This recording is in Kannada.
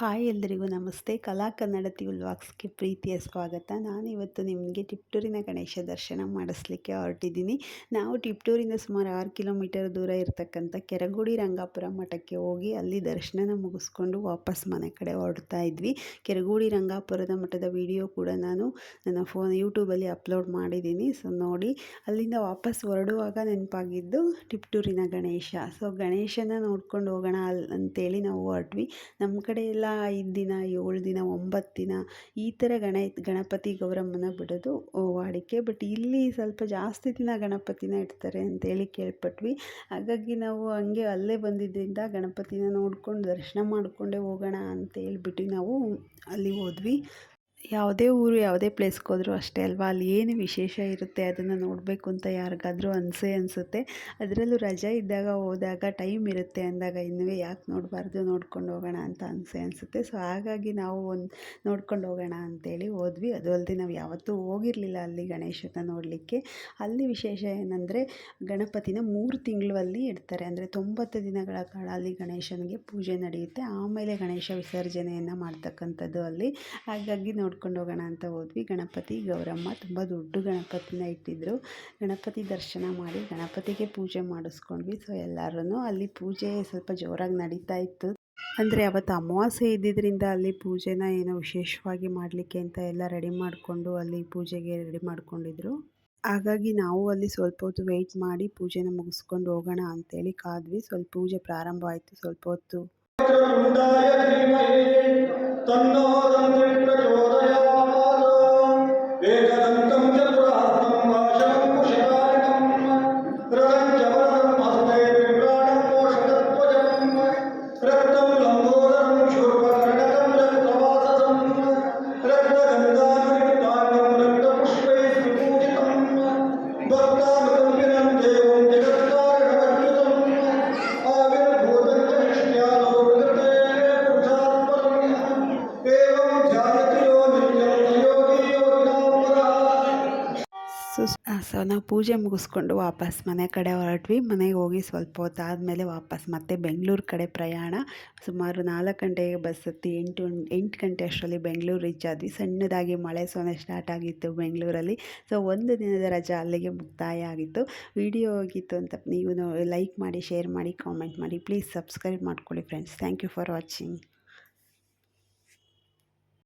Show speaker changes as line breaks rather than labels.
ಹಾಯ್ ಎಲ್ಲರಿಗೂ ನಮಸ್ತೆ. ಕಲಾ ಕನ್ನಡ ಕನ್ನಡತಿ ವಾಕ್ಸ್ಗೆ ಪ್ರೀತಿಯ ಸ್ವಾಗತ. ನಾನಿವತ್ತು ನಿಮಗೆ ಟಿಪ್ಟೂರಿನ ಗಣೇಶ ದರ್ಶನ ಮಾಡಿಸ್ಲಿಕ್ಕೆ ಹೊರಟಿದ್ದೀನಿ. ನಾವು ಟಿಪ್ಟೂರಿಂದ ಸುಮಾರು ಆರು ಕಿಲೋಮೀಟರ್ ದೂರ ಇರತಕ್ಕಂಥ ಕೆರಗುಡಿ ರಂಗಾಪುರ ಮಠಕ್ಕೆ ಹೋಗಿ ಅಲ್ಲಿ ದರ್ಶನನ ಮುಗಿಸ್ಕೊಂಡು ವಾಪಸ್ ಮನೆ ಕಡೆ ಹೊರಡ್ತಾ ಇದ್ವಿ. ಕೆರಗುಡಿ ರಂಗಾಪುರದ ಮಠದ ವಿಡಿಯೋ ಕೂಡ ನಾನು ನನ್ನ ಫೋನ್ ಯೂಟ್ಯೂಬಲ್ಲಿ ಅಪ್ಲೋಡ್ ಮಾಡಿದ್ದೀನಿ. ಸೊ ನೋಡಿ, ಅಲ್ಲಿಂದ ವಾಪಸ್ ಹೊರಡುವಾಗ ನೆನಪಾಗಿದ್ದು ಟಿಪ್ಟೂರಿನ ಗಣೇಶ. ಸೊ ಗಣೇಶನ ನೋಡ್ಕೊಂಡು ಹೋಗೋಣ ಅಂತೇಳಿ ನಾವು ಹೊರಟ್ವಿ. ನಮ್ಮ ಕಡೆ ಎಲ್ಲ ಐದು ದಿನ, ಏಳು ದಿನ, ಒಂಬತ್ತು ದಿನ ಈ ಥರ ಗಣ, ಗಣಪತಿ ಗೌರಮ್ಮನ ಬಿಡೋದು ವಾಡಿಕೆ. ಬಟ್ ಇಲ್ಲಿ ಸ್ವಲ್ಪ ಜಾಸ್ತಿ ದಿನ ಗಣಪತಿನ ಇಡ್ತಾರೆ ಅಂತೇಳಿ ಕೇಳ್ಪಟ್ವಿ. ಹಾಗಾಗಿ ನಾವು ಹಂಗೆ ಅಲ್ಲೇ ಬಂದಿದ್ದರಿಂದ ಗಣಪತಿನ ನೋಡ್ಕೊಂಡು ದರ್ಶನ ಮಾಡಿಕೊಂಡೇ ಹೋಗೋಣ ಅಂತ ಹೇಳ್ಬಿಟ್ಟು ನಾವು ಅಲ್ಲಿ ಹೋದ್ವಿ. ಯಾವುದೇ ಊರು, ಯಾವುದೇ ಪ್ಲೇಸ್ಗೆ ಹೋದರೂ ಅಷ್ಟೇ ಅಲ್ವಾ? ಅಲ್ಲಿ ಏನು ವಿಶೇಷ ಇರುತ್ತೆ ಅದನ್ನು ನೋಡಬೇಕು ಅಂತ ಯಾರಿಗಾದರೂ ಅನಿಸೇ ಅನಿಸುತ್ತೆ. ಅದರಲ್ಲೂ ರಜೆ ಇದ್ದಾಗ ಹೋದಾಗ ಟೈಮ್ ಇರುತ್ತೆ ಅಂದಾಗ ಇನ್ನೂ ಯಾಕೆ ನೋಡಬಾರ್ದು, ನೋಡ್ಕೊಂಡು ಹೋಗೋಣ ಅಂತ ಅನಿಸೇ ಅನಿಸುತ್ತೆ. ಸೊ, ಹಾಗಾಗಿ ನಾವು ಒಂದು ನೋಡ್ಕೊಂಡು ಹೋಗೋಣ ಅಂತೇಳಿ ಹೋದ್ವಿ. ಅದು ಅಲ್ಲದೆ ನಾವು ಯಾವತ್ತೂ ಹೋಗಿರಲಿಲ್ಲ ಅಲ್ಲಿ ಗಣೇಶನ ನೋಡಲಿಕ್ಕೆ. ಅಲ್ಲಿ ವಿಶೇಷ ಏನಂದರೆ ಗಣಪತಿನ ಮೂರು ತಿಂಗಳಲ್ಲಿ ಇಡ್ತಾರೆ. ಅಂದರೆ ತೊಂಬತ್ತು ದಿನಗಳ ಕಾಲ ಅಲ್ಲಿ ಗಣೇಶನಿಗೆ ಪೂಜೆ ನಡೆಯುತ್ತೆ. ಆಮೇಲೆ ಗಣೇಶ ವಿಸರ್ಜನೆಯನ್ನು ಮಾಡ್ತಕ್ಕಂಥದ್ದು ಅಲ್ಲಿ. ಹಾಗಾಗಿ ನೋಡಿ ನೋಡ್ಕೊಂಡು ಹೋಗೋಣ ಅಂತ ಹೋದ್ವಿ. ಗಣಪತಿ, ಗೌರಮ್ಮ ತುಂಬ ದೊಡ್ಡ ಗಣಪತಿನ ಇಟ್ಟಿದ್ದರು ಗಣಪತಿ ದರ್ಶನ ಮಾಡಿ ಗಣಪತಿಗೆ ಪೂಜೆ ಮಾಡಿಸ್ಕೊಂಡ್ವಿ. ಸೊ ಎಲ್ಲರೂ ಅಲ್ಲಿ ಪೂಜೆ ಸ್ವಲ್ಪ ಜೋರಾಗಿ ನಡೀತಾ ಇತ್ತು. ಅಂದರೆ ಅವತ್ತು ಅಮಾವಾಸ್ಯೆ ಇದ್ದಿದ್ದರಿಂದ ಅಲ್ಲಿ ಪೂಜೆನ ಏನೋ ವಿಶೇಷವಾಗಿ ಮಾಡಲಿಕ್ಕೆ ಅಂತ ಎಲ್ಲ ರೆಡಿ ಮಾಡಿಕೊಂಡು ಅಲ್ಲಿ ಪೂಜೆಗೆ ರೆಡಿ ಮಾಡ್ಕೊಂಡಿದ್ರು. ಹಾಗಾಗಿ ನಾವು ಅಲ್ಲಿ ಸ್ವಲ್ಪ ಹೊತ್ತು ವೆಯ್ಟ್ ಮಾಡಿ ಪೂಜೆನ ಮುಗಿಸ್ಕೊಂಡು ಹೋಗೋಣ ಅಂತೇಳಿ ಕಾದ್ವಿ. ಸ್ವಲ್ಪ ಪೂಜೆ ಪ್ರಾರಂಭ ಆಯಿತು. ಸ್ವಲ್ಪ ಹೊತ್ತು ಸೊ ನಾವು ಪೂಜೆ ಮುಗಿಸ್ಕೊಂಡು ವಾಪಸ್ ಮನೆ ಕಡೆ ಹೊರಟ್ವಿ. ಮನೆಗೆ ಹೋಗಿ ಸ್ವಲ್ಪ ಹೊತ್ತು ಆದಮೇಲೆ ವಾಪಸ್ ಮತ್ತೆ ಬೆಂಗಳೂರು ಕಡೆ ಪ್ರಯಾಣ. ಸುಮಾರು ನಾಲ್ಕು ಗಂಟೆಗೆ ಬಸ್ ಹತ್ತಿ ಎಂಟು ಎಂಟು ಗಂಟೆ ಅಷ್ಟರಲ್ಲಿ ಬೆಂಗಳೂರು ರೀಚ್ ಆದ್ವಿ. ಸಣ್ಣದಾಗಿ ಮಳೆ ಸೊನೆ ಸ್ಟಾರ್ಟ್ ಆಗಿತ್ತು ಬೆಂಗಳೂರಲ್ಲಿ. ಸೊ ಒಂದು ದಿನದ ರಜೆ ಅಲ್ಲಿಗೆ ಮುಕ್ತಾಯ ಆಗಿತ್ತು. ವಿಡಿಯೋ ಹೋಗಿತ್ತು ಅಂತ ನೀವು ಲೈಕ್ ಮಾಡಿ ಶೇರ್ ಮಾಡಿ ಕಾಮೆಂಟ್ ಮಾಡಿ. ಪ್ಲೀಸ್ ಸಬ್ಸ್ಕ್ರೈಬ್ ಮಾಡ್ಕೊಳ್ಳಿ friends thank you for watching